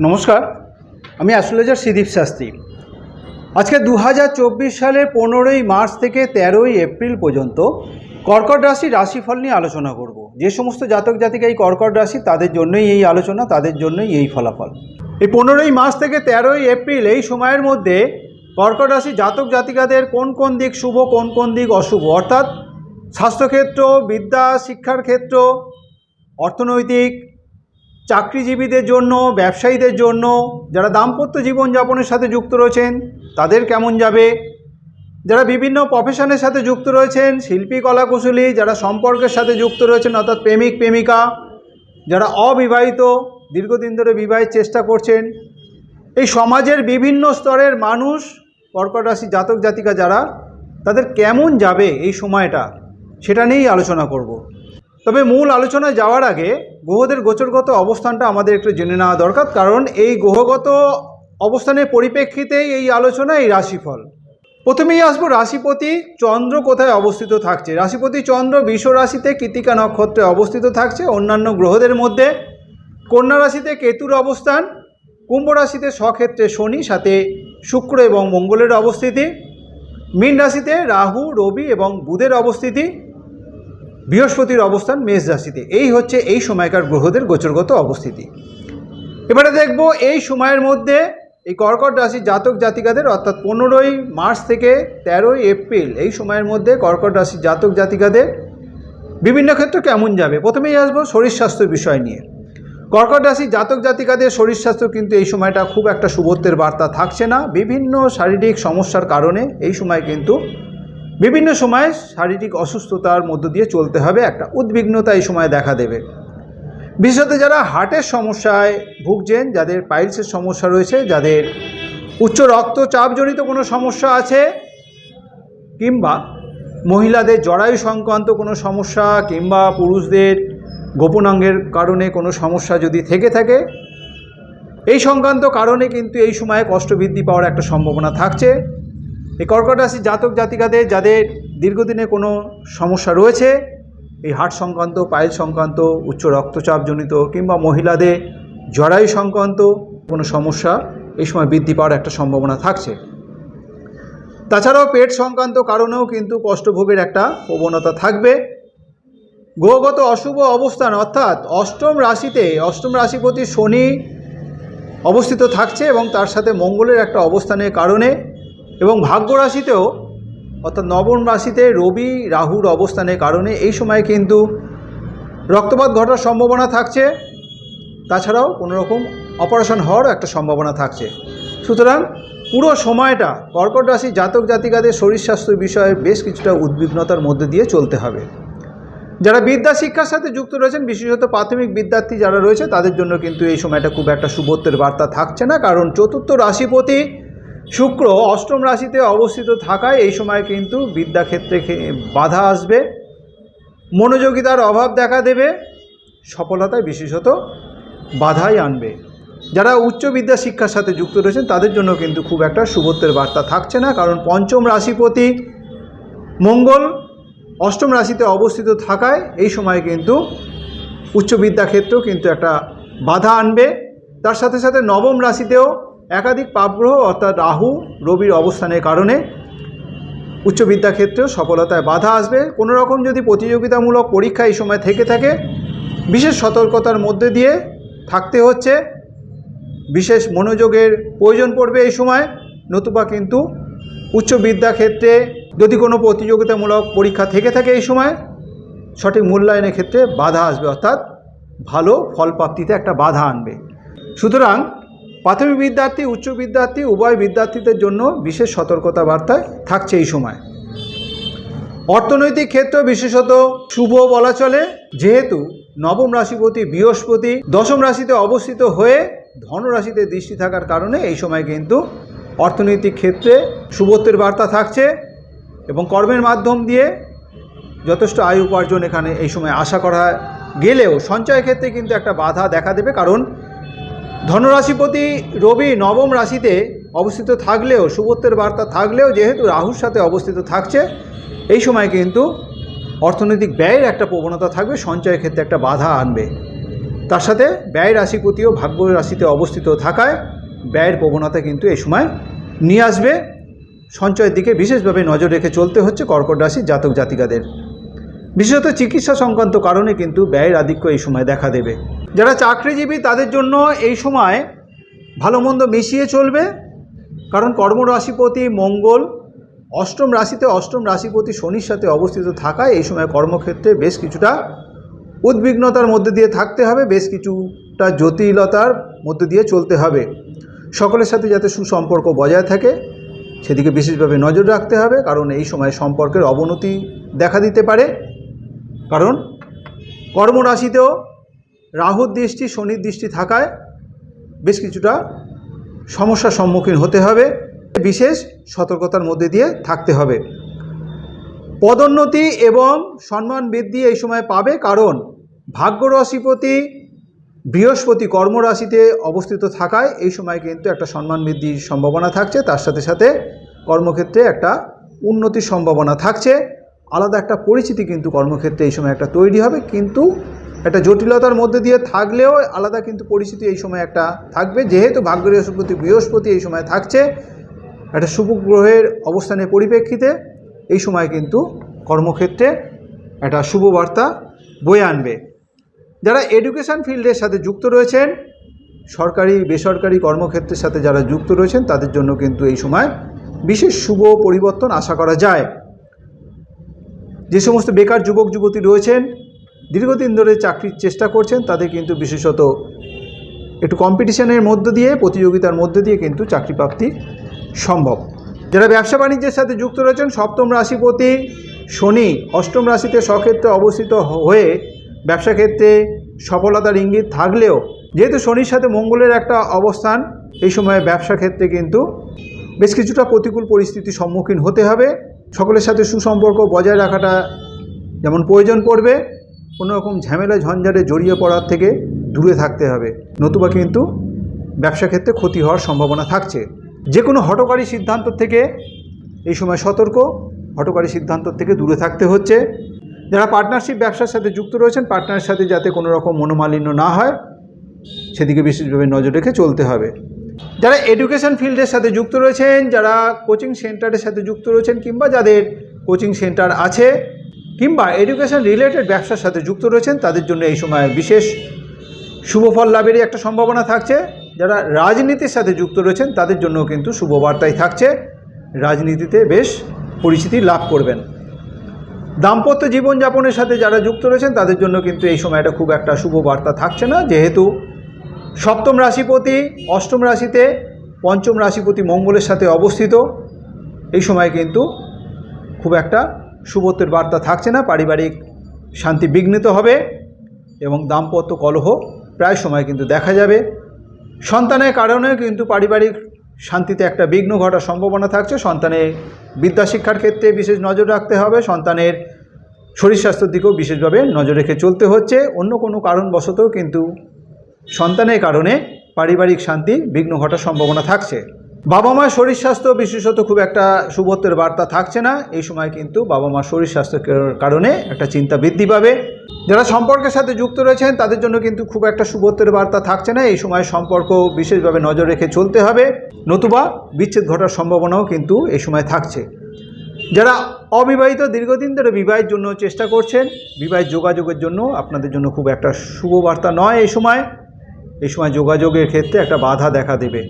নমস্কার, আমি অ্যাস্ট্রোলজার শ্রীদীপ শাস্ত্রী। আজকে দু হাজার চব্বিশ সালের পনেরোই মার্চ থেকে তেরোই এপ্রিল পর্যন্ত কর্কট রাশি রাশিফল নিয়ে আলোচনা করব। যে সমস্ত জাতক জাতিকা এই কর্কট রাশি, তাদের জন্যই এই আলোচনা, তাদের জন্যই এই ফলাফল। এই পনেরোই মার্চ থেকে তেরোই এপ্রিল এই সময়ের মধ্যে কর্কট রাশি জাতক জাতিকাদের কোন কোন দিক শুভ, কোন কোন দিক অশুভ? অর্থাৎ স্বাস্থ্যক্ষেত্র, বিদ্যা, শিক্ষার ক্ষেত্র, অর্থনৈতিক চাকরিজীবীদের জন্য, ব্যবসায়ীদের জন্য, যারা দাম্পত্য জীবনযাপনের সাথে যুক্ত রয়েছেন, তাদের কেমন যাবে? যারা বিভিন্ন প্রফেশনের সাথে যুক্ত রয়েছেন, শিল্পী কলাকুশলী যারা সম্পর্কের সাথে যুক্ত রয়েছেন, অর্থাৎ প্রেমিক, প্রেমিকা, যারা অবিবাহিত, দীর্ঘদিন ধরে বিবাহের চেষ্টা করছেন, এই সমাজের বিভিন্ন স্তরের মানুষ, কর্কট রাশি জাতক জাতিকা যারা, তাদের কেমন যাবে এই সময়টা? সেটা নিয়েই আলোচনা করব। তবে মূল আলোচনায় যাওয়ার আগে গ্রহদের গোচরগত অবস্থানটা আমাদের একটু জেনে নেওয়া দরকার, কারণ এই গ্রহগত অবস্থানের পরিপ্রেক্ষিতেই এই আলোচনা এই রাশিফল। প্রথমেই আসব রাশিপতি চন্দ্র কোথায় অবস্থিত থাকছে? রাশিপতি চন্দ্র বিশ্ব রাশিতে কৃতিকা নক্ষত্রে অবস্থিত থাকছে, অন্যান্য গ্রহদের মধ্যে। কন্যা রাশিতে কেতুর অবস্থান, কুম্ভ রাশিতে স্বক্ষেত্রে শনি, সাথে শুক্র এবং মঙ্গলের অবস্থিতি। মীন রাশিতে রাহু, রবি এবং বুধের অবস্থিতি। বৃহস্পতির অবস্থান মেষ রাশিতে। এই হচ্ছে এই সময়কার গ্রহদের গোচরগত অবস্থিতি। এবারে দেখব এই সময়ের মধ্যে এই কর্কট রাশির জাতক জাতিকাদের, অর্থাৎ পনেরোই মার্চ থেকে তেরোই এপ্রিল, এই সময়ের মধ্যে কর্কট রাশির জাতক জাতিকাদের বিভিন্ন ক্ষেত্রে কেমন যাবে? প্রথমেই আসব শরীর স্বাস্থ্য বিষয় নিয়ে। কর্কট রাশির জাতক জাতিকাদের শরীর স্বাস্থ্য কিন্তু এই সময়টা খুব একটা শুভত্বের বার্তা থাকছে না। বিভিন্ন শারীরিক সমস্যার কারণে এই সময় কিন্তু বিভিন্ন সময় শারীরিক অসুস্থতার মধ্য দিয়ে চলতে হবে, একটা উদ্বিগ্নতা এই সময় দেখা দেবে। বিশেষত যারা হার্টের সমস্যায় ভুগছেন, যাদের পাইলসের সমস্যা রয়েছে, যাদের উচ্চ রক্তচাপজনিত কোনো সমস্যা আছে, কিংবা মহিলাদের জরায়ু সংক্রান্ত কোনো সমস্যা, কিংবা পুরুষদের গোপনাঙ্গের কারণে কোনো সমস্যা যদি থেকে থাকে, এই সংক্রান্ত কারণে কিন্তু এই সময়ে কষ্ট বৃদ্ধি পাওয়ার একটা সম্ভাবনা থাকছে। এই কর্কট রাশি জাতক জাতিকাদের যাদের দীর্ঘদিনে কোনো সমস্যা রয়েছে, এই হার্ট সংক্রান্ত পাইল সংক্রান্ত, উচ্চ রক্তচাপজনিত কিংবা মহিলাদের জরায়ু সংক্রান্ত কোনো সমস্যা এই সময় বৃদ্ধি পাওয়ার একটা সম্ভাবনা থাকছে। তাছাড়াও পেট সংক্রান্ত কারণেও কিন্তু কষ্টভোগের একটা প্রবণতা থাকবে। গ্রহগত অশুভ অবস্থান অর্থাৎ অষ্টম রাশিতে, অষ্টম রাশিপতি শনি অবস্থিত থাকছে এবং তার সাথে মঙ্গলের একটা অবস্থানের কারণে এবং ভাগ্য রাশিতেও অর্থাৎ নবম রাশিতে রবি রাহুর অবস্থানের কারণে এই সময় কিন্তু রক্তপাত ঘটার সম্ভাবনা থাকছে। তাছাড়াও কোনো রকম অপারেশন হওয়ারও একটা সম্ভাবনা থাকছে। সুতরাং পুরো সময়টা কর্কট রাশি, জাতক জাতিকাদের শরীর স্বাস্থ্য বিষয়ে বেশ কিছুটা উদ্বিগ্নতার মধ্যে দিয়ে চলতে হবে। যারা বিদ্যা শিক্ষার সাথে যুক্ত রয়েছেন, বিশেষত প্রাথমিক বিদ্যার্থী যারা রয়েছে, তাদের জন্য কিন্তু এই সময়টা খুব একটা শুভত্বের বার্তা থাকছে না। কারণ চতুর্থ রাশিপতি শুক্র অষ্টম রাশিতে অবস্থিত থাকায় এই সময় কিন্তু বিদ্যাক্ষেত্রে বাধা আসবে। মনোযোগিতার অভাব দেখা দেবে। সফলতায় বিশেষত বাধাই আনবে। যারা উচ্চ বিদ্যা শিক্ষার সাথে যুক্ত রয়েছেন, তাদের জন্য কিন্তু খুব একটা শুভত্বের বার্তা থাকছে না, কারণ পঞ্চম রাশিপতি মঙ্গল অষ্টম রাশিতে অবস্থিত থাকায় এই সময় কিন্তু উচ্চ বিদ্যাক্ষেত্রেও কিন্তু একটা বাধা আনবে। তার সাথে সাথে নবম রাশিতেও একাধিক পাপগ্রহ অর্থাৎ রাহু, রবির অবস্থানের কারণে উচ্চ বিদ্যাক্ষেত্রেও সফলতায় বাধা আসবে। কোনো রকম যদি প্রতিযোগিতামূলক পরীক্ষা এই সময় থেকে থাকে, বিশেষ সতর্কতার মধ্যে দিয়ে থাকতে হচ্ছে। বিশেষ মনোযোগের প্রয়োজন পড়বে এই সময়। নতুবা কিন্তু উচ্চ বিদ্যাক্ষেত্রে যদি কোনো প্রতিযোগিতামূলক পরীক্ষা থেকে থাকে এই সময়, সঠিক মূল্যায়নের ক্ষেত্রে বাধা আসবে। অর্থাৎ ভালো ফল প্রাপ্তিতে একটা বাধা আনবে। সুতরাং প্রাথমিক বিদ্যার্থী, উচ্চ বিদ্যার্থী, উভয় বিদ্যার্থীদের জন্য বিশেষ সতর্কতা বার্তায় থাকছে এই সময়। অর্থনৈতিক ক্ষেত্র বিশেষত শুভ বলা চলে, যেহেতু নবম রাশিপতি বৃহস্পতি দশম রাশিতে অবস্থিত হয়ে ধনরাশিতে দৃষ্টি থাকার কারণে এই সময় কিন্তু অর্থনৈতিক ক্ষেত্রে শুভত্বের বার্তা থাকছে এবং কর্মের মাধ্যম দিয়ে যথেষ্ট আয় উপার্জন এখানে এই সময় আশা করা গেলেও সঞ্চয় ক্ষেত্রে কিন্তু একটা বাধা দেখা দেবে, কারণ ধনরাশিপতি রবি নবম রাশিতে অবস্থিত থাকলেও শুভত্বের বার্তা থাকলেও যেহেতু রাহুর সাথে অবস্থিত থাকছে, এই সময় কিন্তু অর্থনৈতিক ব্যয়ের একটা প্রবণতা থাকবে, সঞ্চয়ের ক্ষেত্রে একটা বাধা আনবে। তার সাথে ব্যয় রাশিপতিও ভাগ্য রাশিতে অবস্থিত থাকায় ব্যয়ের প্রবণতা কিন্তু এই সময় নিয়ে আসবে। সঞ্চয়ের দিকে বিশেষভাবে নজর রেখে চলতে হচ্ছে কর্কট রাশির জাতক জাতিকাদের। বিশেষত চিকিৎসা সংক্রান্ত কারণে কিন্তু ব্যয়ের আধিক্য এই সময় দেখা দেবে। যারা চাকরিজীবী, তাদের জন্য এই সময় ভালো মন্দ মিশিয়ে চলবে। কারণ কর্মরাশিপতি মঙ্গল, অষ্টম রাশিতে অষ্টম রাশিপতি শনির সাথে অবস্থিত থাকায় এই সময় কর্মক্ষেত্রে বেশ কিছুটা উদ্বিগ্নতার মধ্যে দিয়ে থাকতে হবে, বেশ কিছুটা জটিলতার মধ্যে দিয়ে চলতে হবে। সকলের সাথে যাতে সুসম্পর্ক বজায় থাকে, সেদিকে বিশেষভাবে নজর রাখতে হবে, কারণ এই সময় সম্পর্কের অবনতি দেখা দিতে পারে। কারণ কর্মরাশিতেও রাহুর দৃষ্টি, শনির দৃষ্টি থাকায় বেশ কিছুটা সমস্যার সম্মুখীন হতে হবে। বিশেষ সতর্কতার মধ্যে দিয়ে থাকতে হবে। পদোন্নতি এবং সম্মান বৃদ্ধি এই সময় পাবে কারণ ভাগ্য রাশিপতি বৃহস্পতি কর্মরাশিতে অবস্থিত থাকায় এই সময় কিন্তু একটা সম্মান বৃদ্ধির সম্ভাবনা থাকছে। তার সাথে সাথে কর্মক্ষেত্রে একটা উন্নতির সম্ভাবনা থাকছে। আলাদা একটা পরিচিতি কিন্তু কর্মক্ষেত্রে এই সময় একটা তৈরি হবে। কিন্তু একটা জটিলতার মধ্যে দিয়ে থাকলেও আলাদা কিন্তু পরিচিতি এই সময় একটা থাকবে। যেহেতু ভাগ্য বৃহস্পতি এই সময় থাকছে, একটা শুভ গ্রহের অবস্থানের পরিপ্রেক্ষিতে এই সময় কিন্তু কর্মক্ষেত্রে একটা শুভ বার্তা বয়ে আনবে। যারা এডুকেশন ফিল্ডের সাথে যুক্ত রয়েছেন, সরকারি, বেসরকারি কর্মক্ষেত্রের সাথে যারা যুক্ত রয়েছেন, তাদের জন্য কিন্তু এই সময় বিশেষ শুভ পরিবর্তন আশা করা যায়। যে সমস্ত বেকার যুবক, যুবতী রয়েছেন দীর্ঘদিন ধরে চাকরির চেষ্টা করছেন, তাদের কিন্তু বিশেষত একটু কম্পিটিশনের মধ্য দিয়ে, প্রতিযোগিতার মধ্য দিয়ে কিন্তু চাকরি প্রাপ্তি সম্ভব। যারা ব্যবসা বাণিজ্যের সাথে যুক্ত রয়েছেন, সপ্তম রাশিপতি শনি অষ্টম রাশিতে স্বক্ষেত্রে অবস্থিত হয়ে ব্যবসা ক্ষেত্রে সফলতার ইঙ্গিত থাকলেও, যেহেতু শনির সাথে মঙ্গলের একটা অবস্থান, এই সময়ে ব্যবসা ক্ষেত্রে কিন্তু বেশ কিছুটা প্রতিকূল পরিস্থিতির সম্মুখীন হতে হবে। সকলের সাথে সুসম্পর্ক বজায় রাখাটা যেমন প্রয়োজন পড়বে কোনো রকম ঝামেলা ঝঞ্ঝাটে জড়িয়ে পড়ার থেকে দূরে থাকতে হবে। নতুবা কিন্তু ব্যবসা ক্ষেত্রে ক্ষতি হওয়ার সম্ভাবনা থাকছে। যে কোনো হটকারী সিদ্ধান্ত থেকে এই সময় সতর্ক, হটকারী সিদ্ধান্ত থেকে দূরে থাকতে হচ্ছে। যারা পার্টনারশিপ ব্যবসার সাথে যুক্ত রয়েছেন পার্টনারের সাথে যাতে কোনো রকম মনোমালিন্য না হয়, সেদিকে বিশেষভাবে নজর রেখে চলতে হবে। যারা এডুকেশন ফিল্ডের সাথে যুক্ত রয়েছেন, যারা কোচিং সেন্টারের সাথে যুক্ত রয়েছেন, কিংবা যাদের কোচিং সেন্টার আছে কিংবা এডুকেশন রিলেটেড ব্যবসার সাথে যুক্ত রয়েছেন, তাদের জন্য এই সময় বিশেষ শুভ ফল লাভেরই একটা সম্ভাবনা থাকছে। যারা রাজনীতির সাথে যুক্ত রয়েছেন, তাদের জন্য কিন্তু শুভবার্তাই থাকছে। রাজনীতিতে বেশ পরিচিতি লাভ করবেন। দাম্পত্য জীবনযাপনের সাথে যারা যুক্ত রয়েছেন, তাদের জন্য কিন্তু এই সময়টা খুব একটা শুভ বার্তা থাকছে না। যেহেতু সপ্তম রাশিপতি, অষ্টম রাশিতে, পঞ্চম রাশিপতি মঙ্গলের সাথে অবস্থিত। এই সময় কিন্তু খুব একটা শুভত্বের বার্তা থাকছে না, পারিবারিক শান্তি বিঘ্নিত হবে এবং দাম্পত্য কলহ প্রায় সময় কিন্তু দেখা যাবে। সন্তানের কারণেও কিন্তু পারিবারিক শান্তিতে একটা বিঘ্ন ঘটার সম্ভাবনা থাকছে। সন্তানের বিদ্যা শিক্ষার ক্ষেত্রে বিশেষ নজর রাখতে হবে। সন্তানের শরীর স্বাস্থ্যের দিকেও বিশেষভাবে নজর রেখে চলতে হচ্ছে। অন্য কোনো কারণবশতও কিন্তু সন্তানের কারণে পারিবারিক শান্তি বিঘ্ন ঘটার সম্ভাবনা থাকছে। বাবা মার শরীর স্বাস্থ্য বিশেষত খুব একটা শুভত্বের বার্তা থাকছে না। এই সময় কিন্তু বাবা মার শরীর স্বাস্থ্যের কারণে একটা চিন্তা বৃদ্ধি পাবে। যারা সম্পর্কের সাথে যুক্ত রয়েছেন, তাদের জন্য কিন্তু খুব একটা শুভত্বের বার্তা থাকছে না। এই সময় সম্পর্ক বিশেষভাবে নজর রেখে চলতে হবে। নতুবা বিচ্ছেদ ঘটার সম্ভাবনাও কিন্তু এই সময় থাকছে। যারা অবিবাহিত দীর্ঘদিন ধরে বিবাহের জন্য চেষ্টা করছেন, বিবাহের যোগাযোগের জন্য আপনাদের জন্য খুব একটা শুভ বার্তা নয়। এই সময় এই সময় যোগাযোগের ক্ষেত্রে একটা বাধা দেখা দেবে।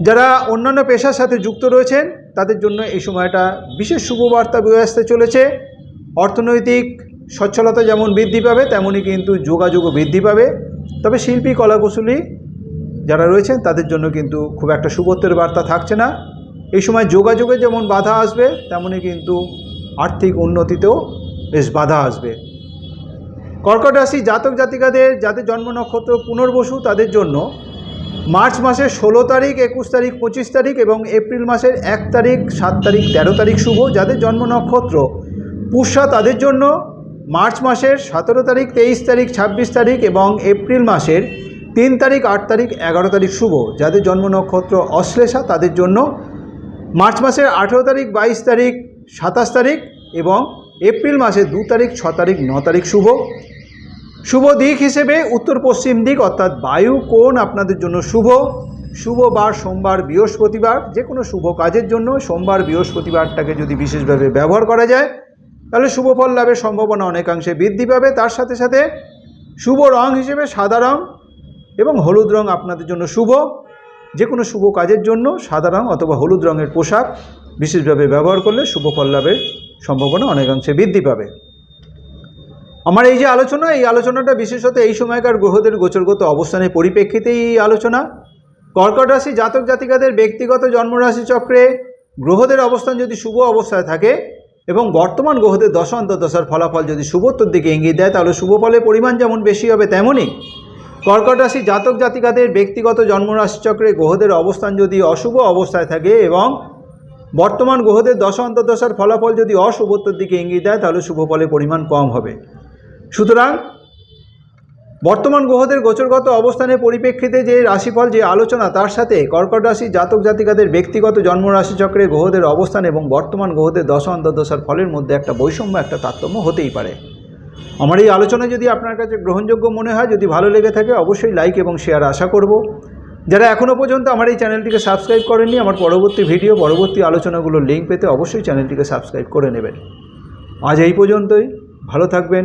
যারা অন্যান্য পেশার সাথে যুক্ত রয়েছেন, তাদের জন্য এই সময়টা বিশেষ শুভবার্তা বয়ে আসতে চলেছে। অর্থনৈতিক সচ্ছলতা যেমন বৃদ্ধি পাবে তেমনই কিন্তু যোগাযোগও বৃদ্ধি পাবে। তবে শিল্পী, কলাকুশলী যারা রয়েছেন, তাদের জন্য কিন্তু খুব একটা শুভত্বের বার্তা থাকছে না। এই সময় যোগাযোগে যেমন বাধা আসবে তেমনই কিন্তু আর্থিক উন্নতিতেও বেশ বাধা আসবে। কর্কট রাশি জাতক জাতিকাদের, যাদের জন্ম নক্ষত্র পুনর্বসু, তাদের জন্য মার্চ মাসের ষোলো তারিখ, একুশ তারিখ, পঁচিশ তারিখ এবং এপ্রিল মাসের এক তারিখ, সাত তারিখ, তেরো তারিখ শুভ যাদের জন্ম নক্ষত্র। পুষ্যা তাদের জন্য মার্চ মাসের সতেরো তারিখ, তেইশ তারিখ, ছাব্বিশ তারিখ এবং এপ্রিল মাসের তিন তারিখ, আট তারিখ, এগারো তারিখ শুভ যাদের জন্ম নক্ষত্র অশ্লেষা তাদের জন্য। মার্চ মাসের আঠেরো তারিখ, বাইশ তারিখ, সাতাশ তারিখ এবং এপ্রিল মাসের দু তারিখ, ছ তারিখ, ন তারিখ শুভ। শুভ দিক হিসেবে উত্তর পশ্চিম দিক, অর্থাৎ বায়ু কোণ আপনাদের জন্য শুভ। শুভ বার সোমবার, বৃহস্পতিবার, যে কোনো শুভ কাজের জন্য সোমবার, বৃহস্পতিবারটাকে যদি বিশেষভাবে ব্যবহার করা যায়, তাহলে শুভ ফল লাভের সম্ভাবনা অনেকাংশে বৃদ্ধি পাবে। তার সাথে সাথে শুভ রং হিসেবে সাদা রং এবং হলুদ রং আপনাদের জন্য শুভ। যে কোনো শুভ কাজের জন্য সাদা রং অথবা হলুদ রঙের পোশাক বিশেষভাবে ব্যবহার করলে শুভ ফল লাভের সম্ভাবনা অনেকাংশে বৃদ্ধি পাবে। আমার এই যে আলোচনা, এই আলোচনাটা বিশেষত এই সময়কার গ্রহদের গোচরগত অবস্থানের পরিপ্রেক্ষিতেই এই আলোচনা। কর্কট রাশি জাতক জাতিকাদের ব্যক্তিগত জন্মরাশি চক্রে গ্রহদের অবস্থান যদি শুভ অবস্থায় থাকে এবং বর্তমান গ্রহদের দশা অন্তর্দশার ফলাফল যদি শুভত্বর দিকে ইঙ্গিত দেয়, তাহলে শুভ ফলের পরিমাণ যেমন বেশি হবে তেমনই কর্কট রাশি জাতক জাতিকাদের ব্যক্তিগত জন্মরাশি চক্রে গ্রহদের অবস্থান যদি অশুভ অবস্থায় থাকে এবং বর্তমান গ্রহদের দশা অন্তর্দশার ফলাফল যদি অশুভত্বর দিকে ইঙ্গিত দেয়, তাহলে শুভ ফলের পরিমাণ কম হবে। সুতরাং বর্তমান গ্রহদের গোচরগত অবস্থানের পরিপ্রেক্ষিতে যে রাশিফল, যে আলোচনা, তার সাথে কর্কট রাশি, জাতক জাতিকাদের ব্যক্তিগত জন্মরাশি চক্রে গ্রহদের অবস্থান এবং বর্তমান গ্রহদের দশা, অন্তর্দশার ফলের মধ্যে একটা বৈষম্য, একটা তারতম্য হতেই পারে। আমার এই আলোচনা যদি আপনার কাছে গ্রহণযোগ্য মনে হয়, যদি ভালো লেগে থাকে, অবশ্যই লাইক এবং শেয়ার আশা করব। যারা এখনও পর্যন্ত আমার এই চ্যানেলটিকে সাবস্ক্রাইব করেননি, আমার পরবর্তী ভিডিও পরবর্তী আলোচনাগুলোর লিঙ্ক পেতে অবশ্যই চ্যানেলটিকে সাবস্ক্রাইব করে নেবেন। আজ এই পর্যন্তই, ভালো থাকবেন